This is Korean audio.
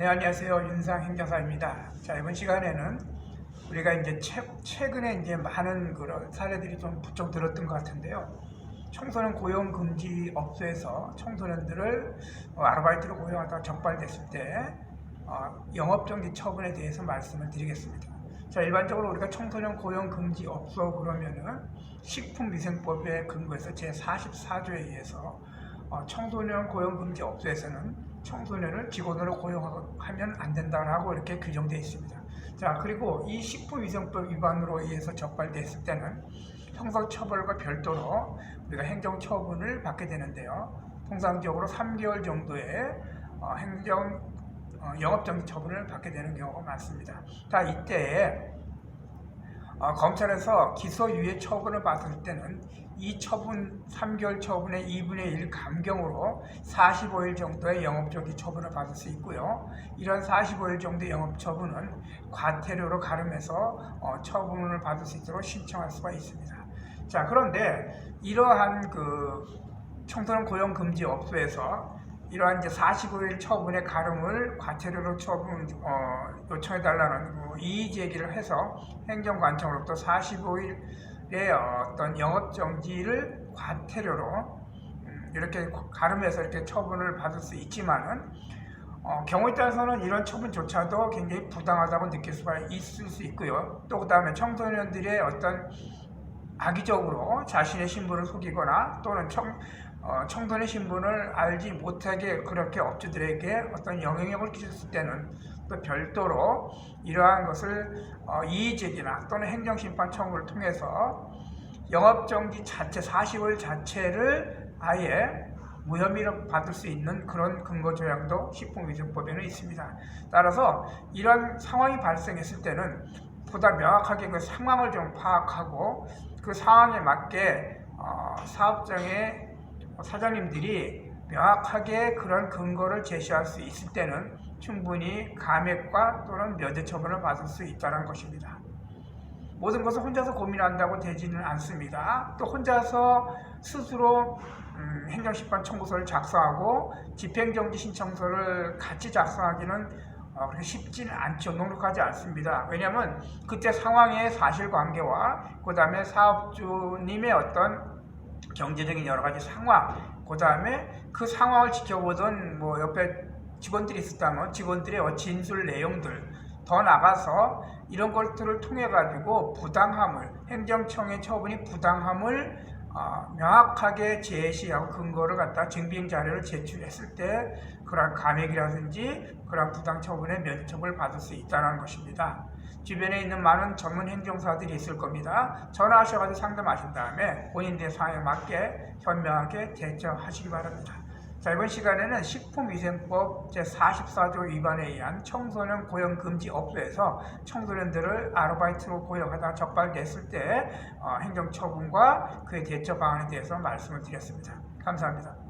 네, 안녕하세요. 윤상 행정사입니다. 자, 이번 시간에는 우리가 이제 최, 최근에 이제 많은 그런 사례들이 좀 부쩍 들었던 것 같은데요. 청소년 고용 금지 업소에서 청소년들을 어, 아르바이트로 고용하다가 적발됐을 때 어, 영업정지 처분에 대해서 말씀을 드리겠습니다. 자, 일반적으로 우리가 청소년 고용 금지 업소 그러면은 식품위생법에 근거해서 제 44조에 의해서 어, 청소년 고용 금지 업소에서는 청소년을 직원으로 고용하면 안 된다라고 이렇게 규정되어 있습니다. 자, 그리고 이 식품위생법 위반으로 의해서 적발됐을 때는 형사처벌과 별도로 우리가 행정처분을 받게 되는데요. 통상적으로 3개월 정도의 어, 행정 어, 영업정지 처분을 받게 되는 경우가 많습니다. 자, 이때 어, 검찰에서 기소유예 처분을 받을 때는 이 처분 3개월 처분의 2분의 1 감경으로 45일 정도의 영업정지 처분을 받을 수 있고요. 이런 45일 정도의 영업 처분은 과태료로 가름해서 어, 처분을 받을 수 있도록 신청할 수가 있습니다. 자 그런데 이러한 그 청소년 고용 금지 업소에서 이러한 이제 45일 처분의 가름을 과태료로 처분 어, 요청해 달라는 그 이의 제기를 해서 행정관청으로부터 45일의 어떤 영업 정지를 과태료로 음, 이렇게 가름해서 이렇게 처분을 받을 수 있지만은 어, 경우에 따라서는 이런 처분조차도 굉장히 부당하다고 느낄 수가 있을 수 있고요. 또 그다음에 청소년들의 어떤 악의적으로 자신의 신분을 속이거나 또는 청, 어, 청소년 신분을 알지 못하게 그렇게 업주들에게 어떤 영향력을 끼쳤을 때는 또 별도로 이러한 것을 어, 이의제기나 또는 행정심판 청구를 통해서 영업정지 자체 45일 자체를 아예 무혐의로 받을 수 있는 그런 근거 조항도 식품위생법에는 있습니다. 따라서 이런 상황이 발생했을 때는 보다 명확하게 그 상황을 좀 파악하고 그 상황에 맞게 어, 사업장의 사장님들이 명확하게 그런 근거를 제시할 수 있을 때는 충분히 감액과 또는 면제 처분을 받을 수 있다는 것입니다. 모든 것을 혼자서 고민한다고 되지는 않습니다. 또 혼자서 스스로 음, 행정심판 청구서를 작성하고 집행정지 신청서를 같이 작성하기는 어, 그렇게 쉽지는 않죠. 넉넉하지 않습니다. 왜냐하면 그때 상황의 사실관계와 그 다음에 사업주님의 어떤 경제적인 여러 가지 상황, 그 다음에 그 상황을 지켜보던 뭐 옆에 직원들이 있었다면 직원들의 진술 내용들 더 나가서 이런 것들을 통해 가지고 부당함을 행정청의 처분이 부당함을 어, 명확하게 제시하고 근거를 갖다 증빙 자료를 제출했을 때 그러한 감액이라든지 그러한 부당 처분의 면책을 받을 수 있다는 것입니다. 주변에 있는 많은 전문 행정사들이 있을 겁니다. 전화하셔가지고 상담하신 다음에 본인들의 상황에 맞게 현명하게 대처하시기 바랍니다. 자, 이번 시간에는 식품위생법 제44조 위반에 의한 청소년 고용 금지 업소에서 청소년들을 아르바이트로 고용하다 적발됐을 때 어, 행정처분과 그의 대처 방안에 대해서 말씀을 드렸습니다. 감사합니다.